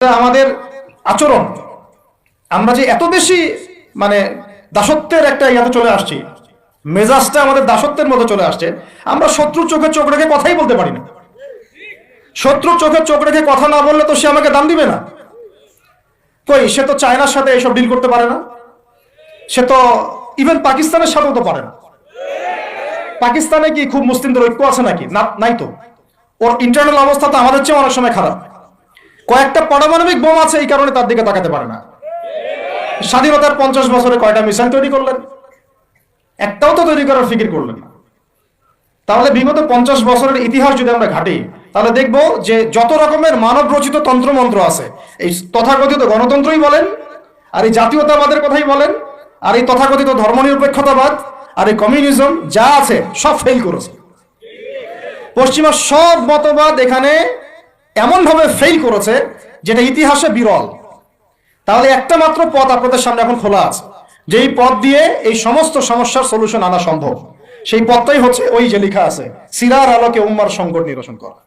আমাদের আচরণ। আমরা যে এত বেশি মানে দাসত্বের একটা ইয়াতে চলে আসছি, মেজাজটা আমাদের দাসত্বের মতো চলে আসছে, আমরা শত্রু চোখে চোখ রেখে কথাই বলতে পারি না। শত্রু চোখে চোখ রেখে কথা না বললে তো সে আমাকে দাম দিবে না। কই, সে তো চায়নার সাথে এসব ডিল করতে পারে না। সে তো ইভেন পাকিস্তানের সাথেও তো পারে না। পাকিস্তানে কি খুব মুসলিমদের ঐক্য আছে নাকি? না, নাই তো। ওর ইন্টারনাল অবস্থা তো আমাদের চেয়ে অনেক সময় খারাপ। কয়েকটা পারমাণবিক বোম আছে, এই কারণে তার দিকে তাকাতে পারে না। স্বাধীনতার পঞ্চাশ বছরে কয়টা মিসাইল তৈরি করলেন? একটাও তো তৈরি করার ফিকির করলেন না। তাহলে বিগত পঞ্চাশ বছরের ইতিহাস যদি আমরা ঘাটি, তাহলে দেখব যে যত রকমের মানব রচিত তন্ত্রমন্ত্র আছে, এই তথাকথিত গণতন্ত্রই বলেন, আর এই জাতীয়তাবাদের কথাই বলেন, আর এই তথাকথিত ধর্মনিরপেক্ষতাবাদ, আর এই কমিউনিজম যা আছে সব ফেল করেছে। পশ্চিমা সব মতবাদ এখানে এমনভাবে ফেল করেছে যেটা ইতিহাসে বিরল। তাহলে একটা মাত্র পথ আপনাদের সামনে এখন খোলা আছে। যেই পথ দিয়ে এই সমস্ত সমস্যার সলিউশন আনা সম্ভব, সেই পথটাই হচ্ছে ওই যে লেখা আছে, সিরার আলোকে উম্মার সংকট নিরসন করা।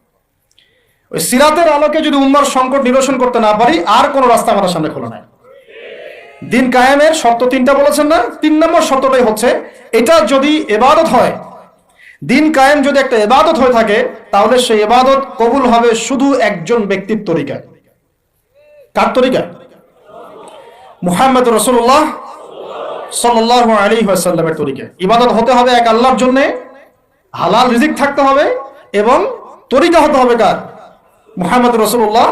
ওই সিরাতের আলোকে যদি উম্মার সংকট নিরসন করতে না পারি, আর কোনো রাস্তা আমাদের সামনে খোলা নাই। দিন কায়েমের শর্ত তিনটা বলেছেন না? তিন নম্বর শর্তটাই হচ্ছে, এটা যদি এবাদত হয় দিন কায়েম যদি একটা এবাদত হয়ে থাকে, তাহলে সেই এবাদত কবুল হবে শুধু একজন ব্যক্তির তরিকায়। কার তরিকায়? মুহাম্মদ রসুল্লাহ সাল্লাহ আলী সাল্লামের তরিকায়। ইবাদত হতে হবে এক আল্লাহর জন্য, হালাল রিজিক থাকতে হবে এবং তরিকা হতে হবে কার? মুহাম্মদ রসুল্লাহ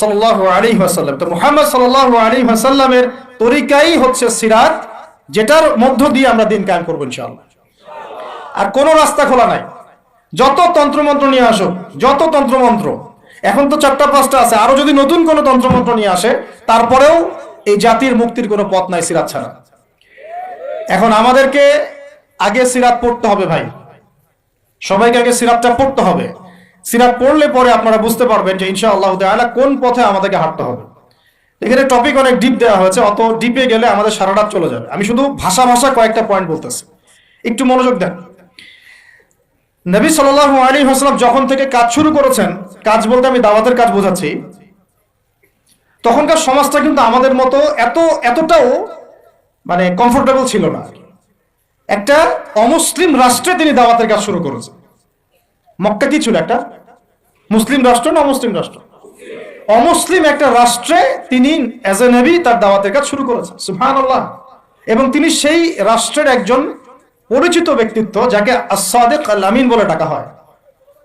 সাল্লাহ আলী সাল্লাম তো মুহাম্মদ সাল্লাহ আলী সাল্লামের তরিকাই হচ্ছে সিরাত, যেটার মধ্য দিয়ে আমরা দিন কায়েম করব ইনশাআল্লাহ। আর কোনো রাস্তা খোলা নাই। যত তন্ত্রমন্ত্র নিয়ে আসুক, যত তন্ত্রমন্ত্র। এখন তো চারটা, পাঁচটা আছে। আরও যদি নতুন কোনো তন্ত্রমন্ত্র নিয়ে আসে, তারপরেও এই জাতির মুক্তির কোনো পথ নাই সিরাত ছাড়া। এখন আমাদেরকে আগে সিরাত পড়তে হবে ভাই। সবাইকে আগে সিরাতটা পড়তে হবে। সিরাত পড়লে পরে আপনারা বুঝতে পারবেন যে ইনশা আল্লাহ তাআলা কোন পথে আমাদেরকে হাঁটতে হবে। এখানে টপিক অনেক ডিপ দেওয়া হয়েছে, অত ডিপে গেলে আমাদের সারা রাত চলে যাবে। আমি শুধু ভাষা ভাষা কয়েকটা পয়েন্ট বলতেছি। একটু মনোযোগ দেন। নবী সাল্লাহ আলী হাসলাম যখন থেকে কাজ শুরু করেছেন, কাজ বলতে আমি দাওয়াতের কাজ বোঝাচ্ছি, তখনকার সমাজটা কিন্তু আমাদের মতো এত, এতটাও মানে কমফোর্টেবল ছিল না। একটা অমুসলিম রাষ্ট্রে তিনি দাওয়াতের কাজ শুরু করেছেন। মক্কা কি ছিল একটা? মুসলিম রাষ্ট্র না অমুসলিম রাষ্ট্র? অমুসলিম একটা রাষ্ট্রে তিনি অ্যাজ এ নেবি তার দাওয়াতের কাজ শুরু করেছেন সুহান এবং তিনি সেই রাষ্ট্রের একজন পরিচিত ব্যক্তিত্ব যাকে আসাদেক আমিন বলে ডাকা হয়।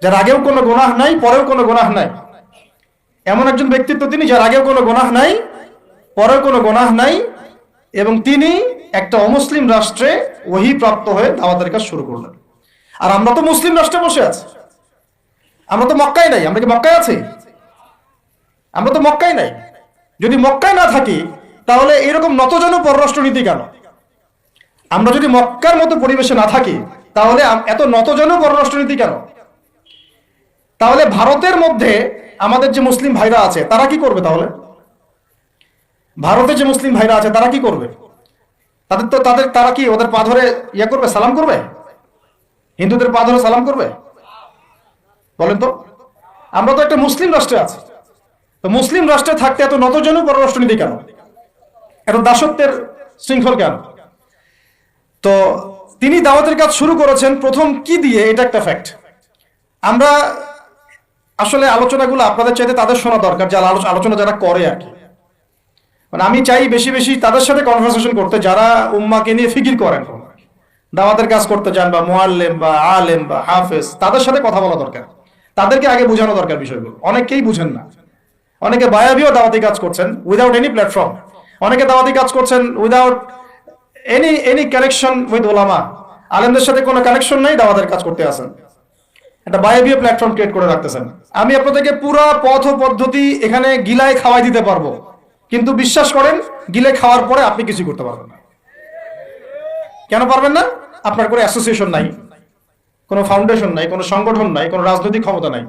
যার আগেও কোনো গোনাহ নাই, পরেও কোনো গোনাহ নাই। এমন একজন ব্যক্তিত্ব তিনি যার আগেও কোনো গোনাহ নাই, পরেও কোনো গোনাহ নাই এবং তিনি একটা অমুসলিম রাষ্ট্রে ওহি প্রাপ্ত হয়ে দাওয়াতের কাজ শুরু করলেন। আর আমরা তো মুসলিম রাষ্ট্রে বসে আছি। আমরা তো মক্কায় নাই, আমরা কি মক্কায় আছি? আমরা তো মক্কায় নাই। যদি মক্কায় না থাকি, তাহলে এরকম নতজন পররাষ্ট্রনীতি কেন? আমরা যদি মক্কার মতো পরিবেশে না থাকি, তাহলে এত নতজন পররাষ্ট্রনীতি কেন? তাহলে ভারতের মধ্যে আমাদের যে মুসলিম ভাইরা আছে, তারা কি করবে তাহলে? ভারতে যে মুসলিম ভাইরা আছে, তারা কি করবে? তাদের তো, তাদের, তারা কি ওদের পা ধরে ইয়ে করবে, সালাম করবে? হিন্দুদের পা ধরে সালাম করবে? বলেন তো। আমরা তো একটা মুসলিম রাষ্ট্রে আছি। তো মুসলিম রাষ্ট্রে থাকতে এত নতজন পররাষ্ট্রনীতি কেন? এত দাসত্বের শৃঙ্খল কেন? তো তিনি দাওয়াতের কাজ শুরু করেছেন। প্রথম কি দিয়ে? এটা একটা ফ্যাক্ট আমরা আসলে আলোচনাগুলো আপনাদের চাইতে তাদের শোনা দরকার, যারা আলোচনা যারা করে আর কি। মানে আমি চাই বেশি বেশি তাদের সাথে কনভারসেশন করতে, যারা উম্মাকে নিয়ে ফিকির করেন। দাওয়াতের কাজ করতে যান বা মোয়াল্লেম বা আলেম বা হাফেজ, তাদের সাথে কথা বলা দরকার। তাদেরকে আগে বোঝানো দরকার বিষয়গুলো। অনেকেই বুঝেন না। অনেকে বায়াবিও দাওয়াতি কাজ করছেন উইদাউট এনি প্ল্যাটফর্ম অনেকে দাওয়াতি কাজ করছেন without any any connection with ওলামা আলেমদের সাথে কোনো কানেকশন নাই, দাওয়াতের কাজ করতে আসেন একটা বায়াবিও প্ল্যাটফর্ম ক্রিয়েট করে রাখতেছেন। আমি আপনাদেরকে পুরা পথ পদ্ধতি এখানে গিলায় খাওয়াই দিতে পারব। কিন্তু বিশ্বাস করেন, গিলে খাওয়ার পরে আপনি কিছু করতে পারবেন না। কেন পারবেন না? আপনার কোনো অ্যাসোসিয়েশন নাই। কোনো ফাউন্ডেশন নাই, কোনো সংগঠন নাই, কোনো রাজনৈতিক ক্ষমতা নাই।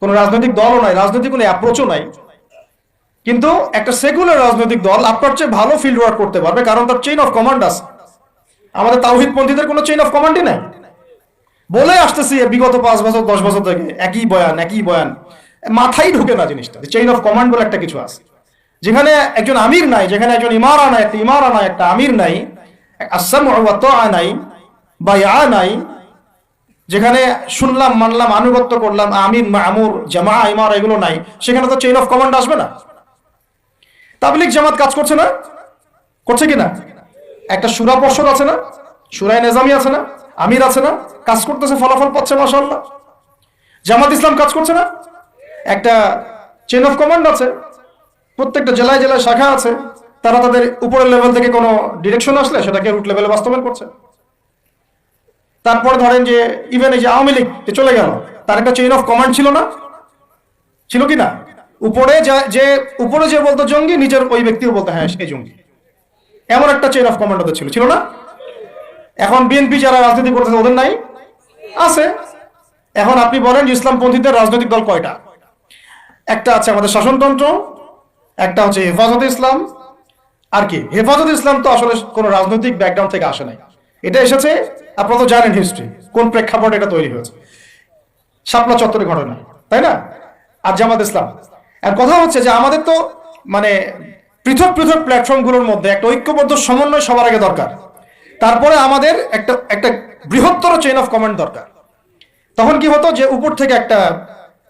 কোনো রাজনৈতিক দলও নাই, রাজনৈতিক কোনো অ্যাপ্রোচও নাই। কিন্তু একটা সেকুলার রাজনৈতিক দল আপনার চেয়ে ভালো ফিল্ড ওয়ার্ক করতে পারবে, কারণ তার চেইন অফ কমান্ড আছে। আমাদের তাওহিদ পন্থীদের কোনো চেইন অফ কমান্ডই নাই। বলে আসতেছি বিগত পাঁচ বছর, দশ বছর থেকে, একই বয়ান একই বয়ান। মাথায় ঢুকে না জিনিসটা চেইন অফ কমান্ড বলে একটা কিছু আছে। যেখানে একজন আমির নাই, যেখানে একজন ইমারা নাই, একটা ইমারা নাই, একটা আমির নাই আসাম নাই বা ইয়া নাই, যেখানে শুনলাম, মানলাম, আনুগত্য করলাম, আমির, মামুর জামা ইমার এগুলো নাই, সেখানে তো চেইন অফ কমান্ড আসবে না। তাবলিক জামাত কাজ করছে না? করছে কি না? একটা সুরা পর্ষদ আছে না? সুরায় নেজামি আছে না? আমির আছে না? কাজ করতেছে, ফলাফল পাচ্ছে মাসাল্লাহ জামাত ইসলাম কাজ করছে না? একটা চেন অফ কমান্ড আছে। প্রত্যেকটা জেলায় জেলায় শাখা আছে। তারা তাদের উপরের লেভেল থেকে কোনো ডিরেকশন আসলে সেটাকে রুট লেভেলে বাস্তবায়ন করছে। তারপরে ধরেন যে ইভেন এই যে আওয়ামী লীগ চলে গেল। তার একটা চেইন অফ কমান্ড ছিল না? ছিল কি না? উপরে যা- উপরে যে বলতো জঙ্গি নিজের ওই ব্যক্তিও বলতো হ্যাঁ সে জঙ্গি। এমন একটা চেইন অফ কমান্ড ওদের ছিল ছিল না? এখন বিএনপি যারা রাজনীতি করতেছে, ওদের নাই? আছে। এখন আপনি বলেন যে ইসলামপন্থীদের রাজনৈতিক দল কয়টা? একটা আছে আমাদের শাসনতন্ত্র, একটা হচ্ছে হেফাজত ইসলাম। আর কি? হেফাজত ইসলাম তো আসলে কোনো রাজনৈতিক ব্যাকগ্রাউন্ড থেকে আসে নাই। এটা এসেছে, আপনারা তো জানেন হিস্ট্রি কোন প্রেক্ষাপটে এটা তৈরি হয়েছে। শাপলা চত্বরের ঘটনা, তাই না? আর জামাত ইসলাম। আর কথা হচ্ছে যে আমাদের তো মানে পৃথক পৃথক প্ল্যাটফর্মগুলোর মধ্যে একটা ঐক্যবদ্ধ সমন্বয় সবার আগে দরকার। তারপরে আমাদের একটা একটা বৃহত্তর চেইন অফ কমান্ড দরকার। তখন কি হতো যে উপর থেকে একটা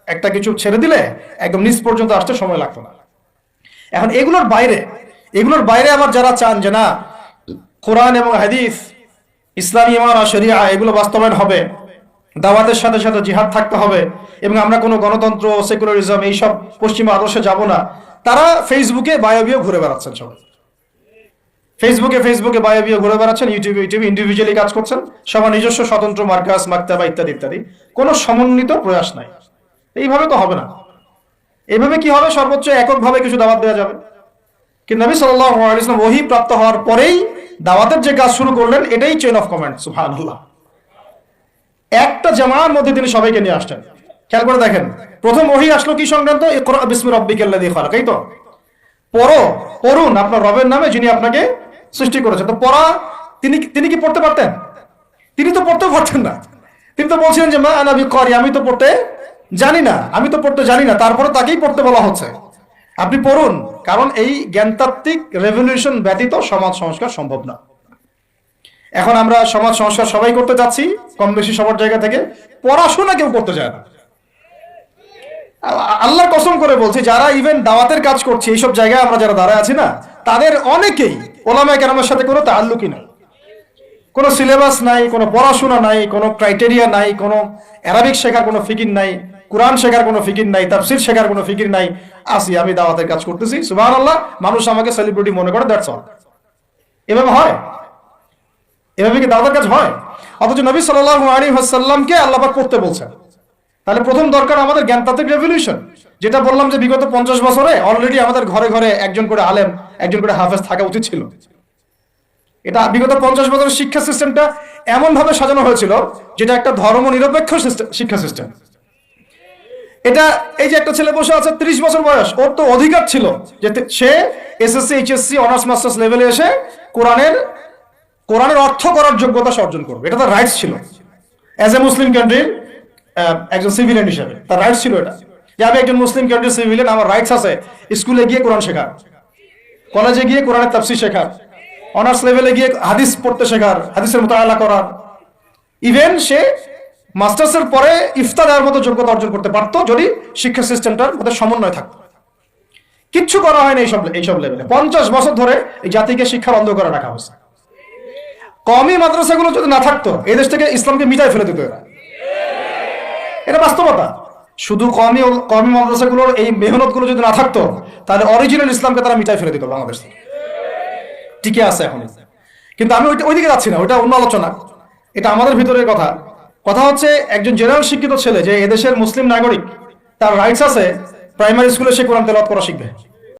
একটা কিছু ছেড়ে দিলে একদম নিচ পর্যন্ত আসতে সময় লাগতো না। এখন এগুলোর বাইরে এগুলোর বাইরে আবার যারা চান যে না, কোরআন এবং হাদিস, ইসলামী ইমারা শরিয়া এগুলো বাস্তবায়ন হবে, দাওয়াতের সাথে সাথে জিহাদ থাকতে হবে এবং আমরা কোনো গণতন্ত্র সেকুলারিজম এইসব পশ্চিমা আদর্শে যাব না। তারা ফেসবুকে বায়বীয় ঘুরে বেড়াচ্ছেন সবাই। ফেসবুকে ফেসবুকে বায়বীয় ঘুরে বেড়াচ্ছেন ইউটিউবে ইউটিউবে ইন্ডিভিজুয়ালি কাজ করছেন। সবার নিজস্ব স্বতন্ত্র মার্কাস, মাক্তাবা ইত্যাদি ইত্যাদি। কোনো সমন্বিত প্রয়াস নাই। এইভাবে তো হবে না। এইভাবে কি হবে? সর্বোচ্চ এককভাবে কিছু দাওয়াত দেওয়া যাবে। কিন্তু সাল্লাল্লাহু আলাইহি ওয়াসাল্লাম প্রাপ্ত হওয়ার পরেই দাওয়াতের যে কাজ শুরু করলেন, এটাই চেন অফ কমান্ড সুবহানাল্লাহ। একটা জামার মধ্যে তিনি সবাইকে নিয়ে আসছেন। খেয়াল করে দেখেন। প্রথম ওহী আসলো কি সংক্রান্ত? এই তো? পড়ো, পড়ুন আপনার রবের নামে যিনি আপনাকে সৃষ্টি করেছেন। তো পড়া, তিনি তিনি কি পড়তে পারতেন? তিনি তো পড়তেও পারতেন না। তিনি তো বলছিলেন যে, মা আনাবি করি আমি তো পড়তে জানি না, আমি তো পড়তে জানি না। তারপরে তাকেই পড়তে বলা হচ্ছে। আপনি পড়ুন, কারণ এই জ্ঞানতাত্ত্বিক রেভলিউশন ব্যতীত সমাজ সংস্কার সম্ভব না। এখন আমরা সমাজ সংস্কার সবাই করতে যাচ্ছি কম বেশি সবার জায়গা থেকে। পড়াশোনা কেউ করতে চায় না। আল্লাহর কসম করে বলছি, যারা ইভেন দাওয়াতের কাজ করছে, এইসব জায়গায় আমরা যারা দাঁড়ায় আছি না, তাদের অনেকেই ওলামায় কেরামের সাথে কোনো তাল্লুকি নাই। কোনো সিলেবাস নাই, কোনো পড়াশোনা নাই, কোনো ক্রাইটেরিয়া নাই, কোনো অ্যারাবিক শেখার কোনো ফিকির নাই কোরআন শেখার কোনো ফিকির নাই, তাফসির শেখার কোনো ফিকির নাই। আসি, আমি দাওয়াতের কাজ করতেছি। সুবাহ আল্লাহ মানুষ আমাকে সেলিব্রিটি মনে করে দ্যাটস অল এভাবে হয়? এভাবে কি দাওয়াতের কাজ হয়? অথচ নবী সাল্লাল্লাহু আলাইহি ওয়াসাল্লামকে আল্লাহ করতে বলছেন। তাহলে প্রথম দরকার আমাদের জ্ঞানতাত্ত্বিক রেভলিউশন যেটা বললাম যে বিগত পঞ্চাশ বছরে অলরেডি আমাদের ঘরে ঘরে একজন করে আলেম, একজন করে হাফেজ থাকা উচিত ছিল। এটা বিগত পঞ্চাশ বছরের শিক্ষা সিস্টেমটা এমন ভাবে সাজানো হয়েছিল, যেটা একটা ধর্ম নিরপেক্ষ শিক্ষা সিস্টেম এটা এই যে একটা ছেলে বসে আছে, ত্রিশ বছর বয়স, ওর তো অধিকার ছিল যে সে এসএসসি এইচএসসি অনার্স মাস্টার্স লেভেলে এসে কোরআনের কোরআনের অর্থ করার যোগ্যতা অর্জন করবে। এটা তার রাইটস ছিল। অ্যাজ এ মুসলিম কান্ট্রির একজন সিভিলিয়ান হিসেবে। তার রাইটস ছিল এটা। যে আমি একজন মুসলিম কান্ট্রির সিভিলিয়ান আমার রাইটস আছে স্কুলে গিয়ে কোরআন শেখার। কলেজে গিয়ে কোরআনের তাফসির শেখার। অনার্স লেভেলে গিয়ে হাদিস পড়তে শেখার, হাদিসের মোতাবেলা করার। ইভেন সে মাস্টার্সের পরে ইফতা দেওয়ার মতো যোগ্যতা অর্জন করতে পারতো যদি শিক্ষা সিস্টেমটার মধ্যে সমন্বয় থাকতো। কিচ্ছু করা হয় না এইসব এইসব লেভেলে পঞ্চাশ বছর ধরে এই জাতিকে শিক্ষার অন্ধ করে রাখা হয়েছে। কমই মাদ্রাসাগুলো যদি না থাকতো, এই দেশ থেকে ইসলামকে মিটাই ফেলে দিত এরা। এটা বাস্তবতা। শুধু কমি কমি মাদ্রাসাগুলোর এই মেহনতগুলো যদি না থাকতো, তাহলে অরিজিনাল ইসলামকে তারা মিটাই ফেলে দিত বাংলাদেশ থেকে। টিকে আছে এখন। কিন্তু আমি ওইটা ওইদিকে যাচ্ছি না, ওইটা অন্য আলোচনা। এটা আমাদের ভিতরের কথা। কথা হচ্ছে, একজন জেনারেল শিক্ষিত ছেলে যে এদেশের মুসলিম নাগরিক, তার রাইটস আছে প্রাইমারি স্কুলে সে কোরআন তেলাওয়াত করা শিখবে।